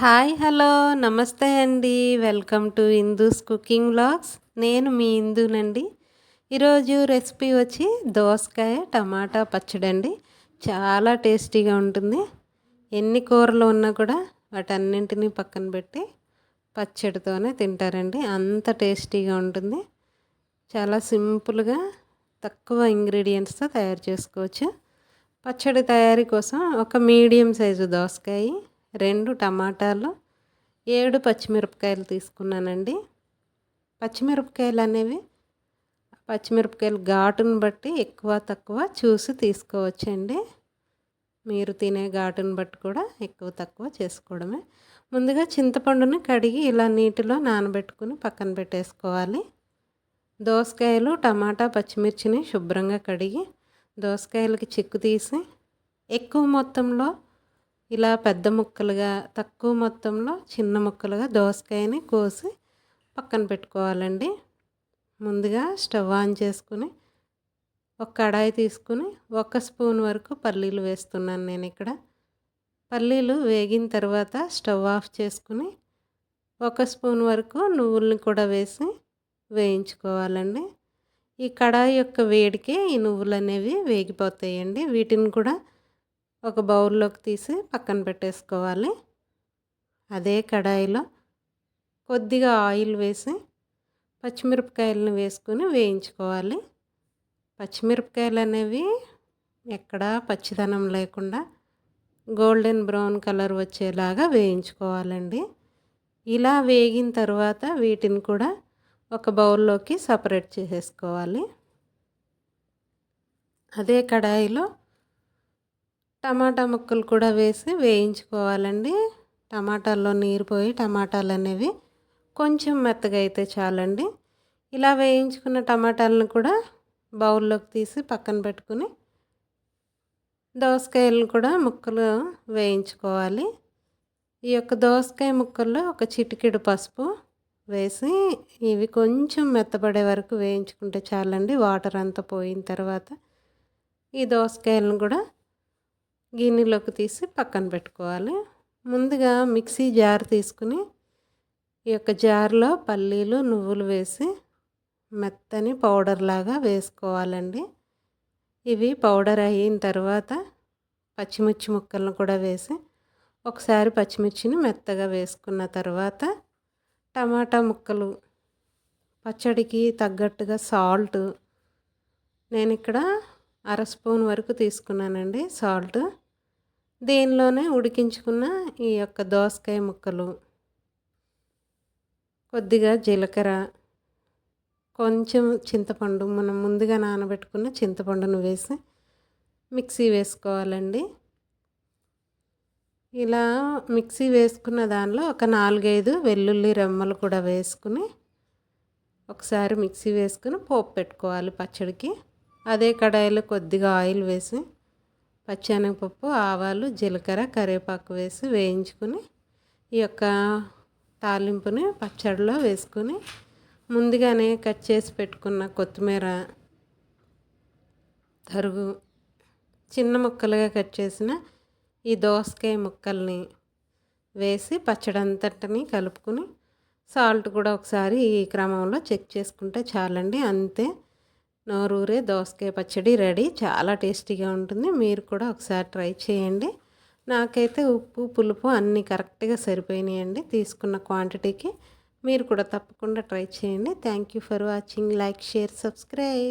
Hi hello నమస్తే అండి. Welcome to Indu's cooking vlogs. నేను మీ ఇందునండి. ఈరోజు రెసిపీ వచ్చి దోసకాయ టమాటా పచ్చడి అండి చాలా టేస్టీగా ఉంటుంది. ఎన్ని కూరలు ఉన్నా కూడా వాటన్నింటినీ పక్కన పెట్టి పచ్చడితోనే తింటారండి. అంత టేస్టీగా ఉంటుంది. చాలా సింపుల్గా తక్కువ ఇంగ్రీడియంట్స్తో తయారు చేసుకోవచ్చు. పచ్చడి తయారీ కోసం ఒక మీడియం సైజు దోసకాయ రెండు టమాటాలు ఏడు పచ్చిమిరపకాయలు తీసుకున్నానండి. పచ్చిమిరపకాయలు అనేవి పచ్చిమిరపకాయలు ఘాటును బట్టి ఎక్కువ తక్కువ చూసి తీసుకోవచ్చండి. మీరు తినే ఘాటును బట్టి కూడా ఎక్కువ తక్కువ చేసుకోవడమే. ముందుగా చింతపండుని కడిగి ఇలా నీటిలో నానబెట్టుకుని పక్కన పెట్టేసుకోవాలి. దోసకాయలు టమాటా పచ్చిమిర్చిని శుభ్రంగా కడిగి దోసకాయలకి చిక్కు తీసి ఎక్కువ మొత్తంలో ఇలా పెద్ద ముక్కలుగా తక్కువ మొత్తంలో చిన్న ముక్కలుగా దోసకాయని కోసి పక్కన పెట్టుకోవాలండి. ముందుగా స్టవ్ ఆన్ చేసుకుని ఒక కడాయి తీసుకుని ఒక స్పూన్ వరకు పల్లీలు వేస్తున్నాను నేను ఇక్కడ. పల్లీలు వేగిన తర్వాత స్టవ్ ఆఫ్ చేసుకుని ఒక స్పూన్ వరకు నువ్వుల్ని కూడా వేసి వేయించుకోవాలండి. ఈ కడాయి యొక్క వేడికే ఈ నువ్వులు అనేవి వేగిపోతాయండి. వీటిని కూడా ఒక బౌల్లోకి తీసి పక్కన పెట్టేసుకోవాలి. అదే కడాయిలో కొద్దిగా ఆయిల్ వేసి పచ్చిమిరపకాయలను వేసుకొని వేయించుకోవాలి. పచ్చిమిరపకాయలు అనేవి ఎక్కడా పచ్చిదనం లేకుండా గోల్డెన్ బ్రౌన్ కలర్ వచ్చేలాగా వేయించుకోవాలండి. ఇలా వేగిన తర్వాత వీటిని కూడా ఒక బౌల్లోకి సపరేట్ చేసేసుకోవాలి. అదే కడాయిలో టమాటా ముక్కలు కూడా వేసి వేయించుకోవాలండి. టమాటాల్లో నీరు పోయి టమాటాలు అనేవి కొంచెం మెత్తగా అయితే చాలండి. ఇలా వేయించుకున్న టమాటాలను కూడా బౌల్లోకి తీసి పక్కన పెట్టుకుని దోసకాయలను కూడా ముక్కలు వేయించుకోవాలి. ఈ యొక్క దోసకాయ ముక్కల్లో ఒక చిటికెడు పసుపు వేసి ఇవి కొంచెం మెత్తపడే వరకు వేయించుకుంటే చాలండి. వాటర్ అంతా పోయిన తర్వాత ఈ దోసకాయలను కూడా గిన్నెలోకి తీసి పక్కన పెట్టుకోవాలి. ముందుగా మిక్సీ జార్ తీసుకుని ఈ యొక్క జార్లో పల్లీలు నువ్వులు వేసి మెత్తని పౌడర్ లాగా వేసుకోవాలండి. ఇవి పౌడర్ అయిన తర్వాత పచ్చిమిర్చి ముక్కలను కూడా వేసి ఒకసారి పచ్చిమిర్చిని మెత్తగా వేసుకున్న తర్వాత టమాటా ముక్కలు పచ్చడికి తగ్గట్టుగా సాల్ట్. నేను ఇక్కడ అర స్పూన్ వరకు తీసుకున్నానండి సాల్ట్. దీనిలోనే ఉడికించుకున్న ఈ యొక్క దోసకాయ ముక్కలు కొద్దిగా జీలకర్ర కొంచెం చింతపండు మనం ముందుగా నానబెట్టుకున్న చింతపండును వేసి మిక్సీ వేసుకోవాలండి. ఇలా మిక్సీ వేసుకున్న దానిలో ఒక నాలుగైదు వెల్లుల్లి రెమ్మలు కూడా వేసుకుని ఒకసారి మిక్సీ వేసుకుని పోపు పెట్టుకోవాలి పచ్చడికి. అదే కడాయిలో కొద్దిగా ఆయిల్ వేసి పచ్చెనగపప్పు ఆవాలు జీలకర్ర కరివేపాకు వేసి వేయించుకుని ఈ యొక్క తాలింపుని పచ్చడిలో వేసుకొని ముందుగానే కట్ చేసి పెట్టుకున్న కొత్తిమీర తరుగు చిన్న ముక్కలుగా కట్ చేసిన ఈ దోసకాయ ముక్కల్ని వేసి పచ్చడి అంతటిని కలుపుకొని సాల్ట్ కూడా ఒకసారి ఈ క్రమంలో చెక్ చేసుకుంటే చాలండి. అంతే నోరూరే దోసకాయ పచ్చడి రెడీ. చాలా టేస్టీగా ఉంటుంది. మీరు కూడా ఒకసారి ట్రై చేయండి. నాకైతే ఉప్పు పులుపు అన్నీ కరెక్ట్గా సరిపోయినాయండి తీసుకున్న క్వాంటిటీకి. మీరు కూడా తప్పకుండా ట్రై చేయండి. Thank you for watching. Like share subscribe.